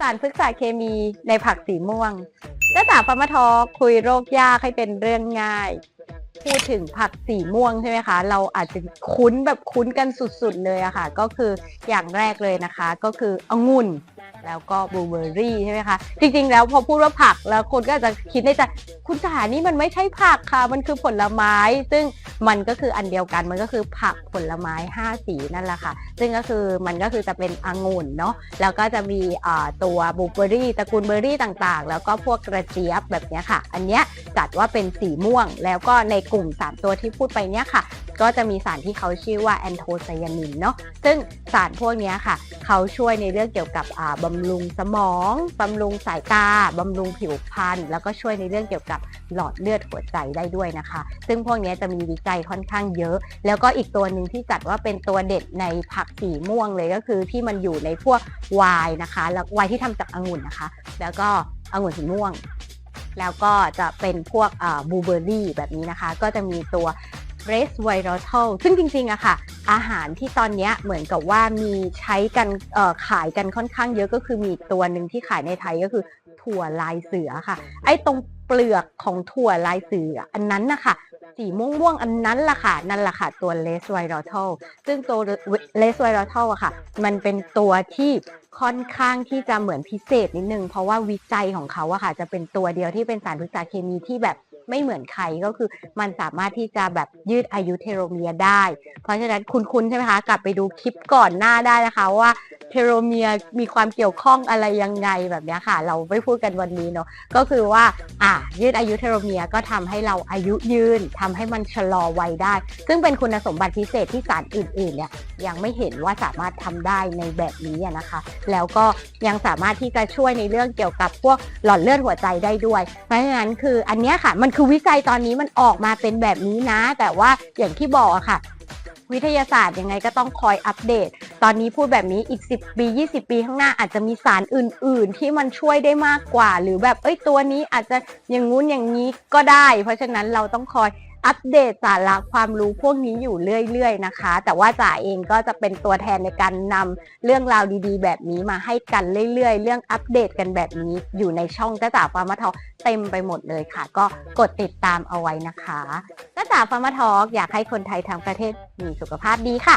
สารพฤกษาเคมีในผักสีม่วงจ้าจ๋าฟาร์มาทอคุยโรคยากให้เป็นเรื่องง่าย พูดถึงผักสีม่วงใช่ไหมคะ เราอาจจะคุ้นแบบคุ้นกันสุดๆเลยอะค่ะ ก็คืออย่างแรกเลยนะคะ ก็คือองุ่น แล้วก็บลูเบอร์รี่ใช่ไหมคะ จริงๆ แล้วพอพูดว่าผักแล้วคนก็อาจจะคิดในใจคุณจ๋านี่มันไม่ใช่ผักค่ะ มันคือผลไม้ ซึ่งมันก็คืออันเดียวกันมันก็คือผักผลไม้ 5 สีนั่นแหละค่ะ ซึ่งก็คือมันก็คือจะเป็นองุ่นเนาะแล้วก็จะมีตัวบลูเบอร์รี่ตระกูลเบอร์รี่ต่างๆ แล้วก็พวกกระเจี๊ยบแบบนี้ค่ะ อันเนี้ยจัดว่าเป็นสีม่วงแล้วก็ในกลุ่ม 3 ตัวที่พูดไปเนี้ยค่ะ ก็จะมีสารที่เขาชื่อว่าแอนโทไซยานินเนาะซึ่งสารพวกนี้ค่ะ เขาช่วยในเรื่องเกี่ยวกับบำรุงสมองบำรุงสายตาบำรุงผิวพรรณแล้วก็ช่วยในเรื่องเกี่ยวกับหลอดเลือดหัวใจได้ด้วยนะคะ ซึ่งพวกนี้จะมีวิจัยค่อนข้างเยอะ แล้วก็อีกตัวหนึ่งที่จัดว่าเป็นตัวเด็ดในผักสีม่วงเลยก็คือที่มันอยู่ในพวกไวน์นะคะ แล้วไวน์ที่ทำจากองุ่นนะคะ แล้วก็องุ่นสีม่วง แล้วก็จะเป็นพวกบลูเบอร์รี่แบบนี้นะคะ ก็จะมีตัว r e s v i r a t a l ซึ่งจริงๆอะค่ะ อาหารที่ตอนนี้เหมือนกับว่ามีใช้กันขายกันค่อนข้างเยอะก็คือมีอีกตัวหนึ่งที่ขายในไทยก็คือถั่วลายเสือค่ะ ไอ้ตรงเปลือกของถั่วลายเสืออันนั้นนะคะสีม่วงๆอันนั้นล่ะค่ะ นั่นล่ะค่ะ ตัว l e s v i r a t a l ซึ่งตัว l e s v i r a t a l อะค่ะ มันเป็นตัวที่ค่อนข้างที่จะเหมือนพิเศษนิดนึง เพราะว่าวิจัยของเขาอะค่ะ จะเป็นตัวเดียวที่เป็นสารพฤกษาเคมีที่แบบ ไม่เหมือนใครก็คือ มันสามารถที่จะแบบยืดอายุเทโลเมียร์ได้ เพราะฉะนั้นคุณคุณใช่ไหมคะ กลับไปดูคลิปก่อนหน้าได้นะคะว่า เทโลเมียมีความเกี่ยวข้องอะไรยังไงแบบเนี้ยค่ะ เราไม่พูดกันวันนี้เนาะก็คือว่าอะยืดอายุเทโลเมียก็ทำให้เราอายุยืนทำให้มันชะลอวัยได้ ซึ่งเป็นคุณสมบัติพิเศษที่สารอื่นๆเนี่ยยังไม่เห็นว่าสามารถทำได้ในแบบนี้นะคะ แล้วก็ยังสามารถที่จะช่วยในเรื่องเกี่ยวกับพวกหลอดเลือดหัวใจได้ด้วย เพราะฉะนั้นคืออันเนี้ยค่ะ มันคือวิจัยตอนนี้มันออกมาเป็นแบบนี้นะ แต่ว่าอย่างที่บอกอะค่ะ วิทยาศาสตร์ยังไงก็ต้องคอยอัปเดต ตอนนี้พูดแบบนี้อีก 10 ปี 20 ปีข้างหน้าอาจจะมีสารอื่น ๆ ที่มันช่วยได้มากกว่า หรือแบบเอ้ยตัวนี้อาจจะอย่างงู้นอย่างนี้ก็ได้ เพราะฉะนั้นเราต้องคอยอัปเดตสาระความรู้พวกนี้อยู่เรื่อย ๆ นะคะ แต่ว่าจ๋าเองก็จะเป็นตัวแทนในการนำเรื่องราวดีๆ แบบนี้มาให้กันเรื่อย ๆ เรื่องอัปเดตกันแบบนี้อยู่ในช่องจ้าจ๋าฟาร์มาทอเต็มไปหมดเลยค่ะ ก็กดติดตามเอาไว้นะคะจ้าจ๋าฟาร์มาทออยากให้คนไทยทั้งประเทศมีสุขภาพดีค่ะ